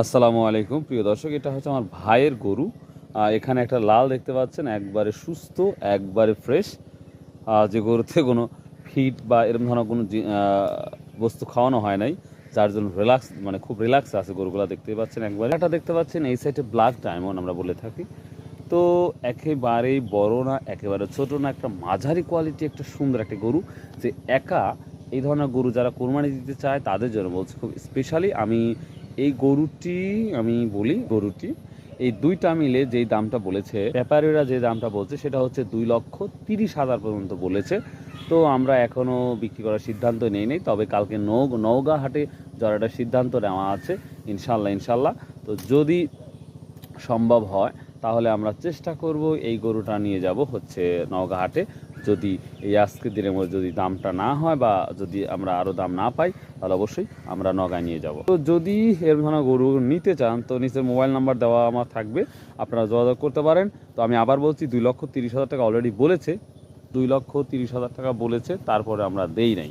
আসসালামু আলাইকুম। প্রিয় দর্শক, এটা হচ্ছে আমার ভাইয়ের গরু। এখানে একটা লাল দেখতে পাচ্ছেন, একবারে সুস্থ, একবারে ফ্রেশ যে গরুতে কোনো ফিট বা এরকম ধরনের কোনো বস্তু খাওয়ানো হয় নাই, যার জন্য রিল্যাক্স মানে খুব রিল্যাক্স আছে গরুগুলো দেখতে পাচ্ছেন একবারে। এটা দেখতে পাচ্ছেন, এই সাইডে ব্ল্যাক ডায়মন্ড আমরা বলে থাকি। তো একেবারেই বড় না, একেবারে ছোট না, একটা মাঝারি কোয়ালিটি একটা সুন্দর একটা গরু, যে একা এই ধরনের গরু যারা কোরবানি দিতে চায়, তাদের জন্য বলছি খুব স্পেশালি আমি এই গরুটি আমি বলি গরুটি, এই দুইটা মিলে যেই দামটা বলেছে, ব্যাপারীরা যে দামটা বলছে সেটা হচ্ছে দুই লক্ষ তিরিশ হাজার পর্যন্ত বলেছে। তো আমরা এখনও বিক্রি করার সিদ্ধান্ত নেই নেই, তবে কালকে নৌ নওগাঁ হাটে জড়াটার সিদ্ধান্ত নেওয়া আছে, ইনশাল্লাহ ইনশাল্লাহ। তো যদি সম্ভব হয়, তাহলে আমরা চেষ্টা করব এই গরুটা নিয়ে যাব হচ্ছে নওগাঁ হাটে যদি এই আজকের দিনের মধ্যে যদি দামটা না হয় বা যদি আমরা আরও দাম না পাই, তাহলে অবশ্যই আমরা নগায় নিয়ে যাব। তো যদি এর ধরনের গরু নিতে চান, তো নিচের মোবাইল নাম্বার দেওয়া আমার থাকবে, আপনারা যোগাযোগ করতে পারেন। তো আমি আবার বলছি, দুই লক্ষ তিরিশ হাজার টাকা অলরেডি বলেছে, দুই লক্ষ তিরিশ হাজার টাকা বলেছে, তারপরে আমরা দেই নাই।